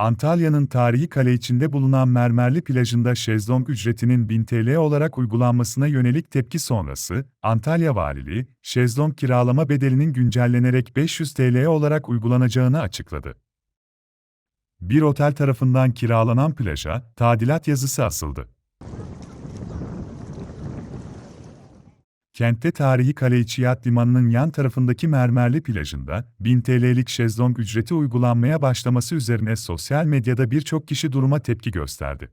Antalya'nın tarihi kale içinde bulunan mermerli plajında şezlong ücretinin 1000 TL olarak uygulanmasına yönelik tepki sonrası, Antalya Valiliği, şezlong kiralama bedelinin güncellenerek 500 TL olarak uygulanacağını açıkladı. Bir otel tarafından kiralanan plaja, tadilat yazısı asıldı. Kentte tarihi Kaleiçi Yat Limanı'nın yan tarafındaki mermerli plajında 1000 TL'lik şezlong ücreti uygulanmaya başlaması üzerine sosyal medyada birçok kişi duruma tepki gösterdi.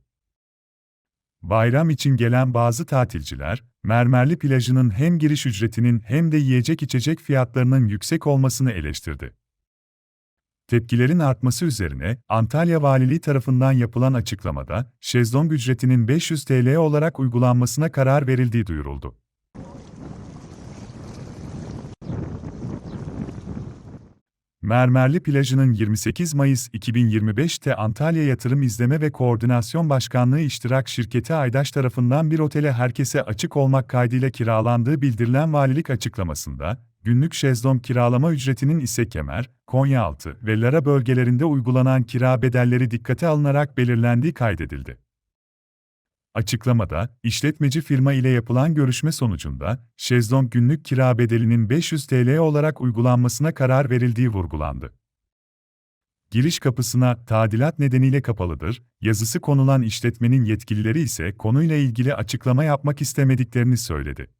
Bayram için gelen bazı tatilciler, mermerli plajının hem giriş ücretinin hem de yiyecek içecek fiyatlarının yüksek olmasını eleştirdi. Tepkilerin artması üzerine Antalya Valiliği tarafından yapılan açıklamada şezlong ücretinin 500 TL olarak uygulanmasına karar verildiği duyuruldu. Mermerli Plajı'nın 28 Mayıs 2025'te Antalya Yatırım İzleme ve Koordinasyon Başkanlığı İştirak Şirketi Aydaş tarafından bir otele herkese açık olmak kaydıyla kiralandığı bildirilen valilik açıklamasında, günlük şezlong kiralama ücretinin ise Kemer, Konyaaltı ve Lara bölgelerinde uygulanan kira bedelleri dikkate alınarak belirlendiği kaydedildi. Açıklamada, işletmeci firma ile yapılan görüşme sonucunda, şezlong günlük kira bedelinin 500 TL olarak uygulanmasına karar verildiği vurgulandı. Giriş kapısına tadilat nedeniyle kapalıdır, yazısı konulan işletmenin yetkilileri ise konuyla ilgili açıklama yapmak istemediklerini söyledi.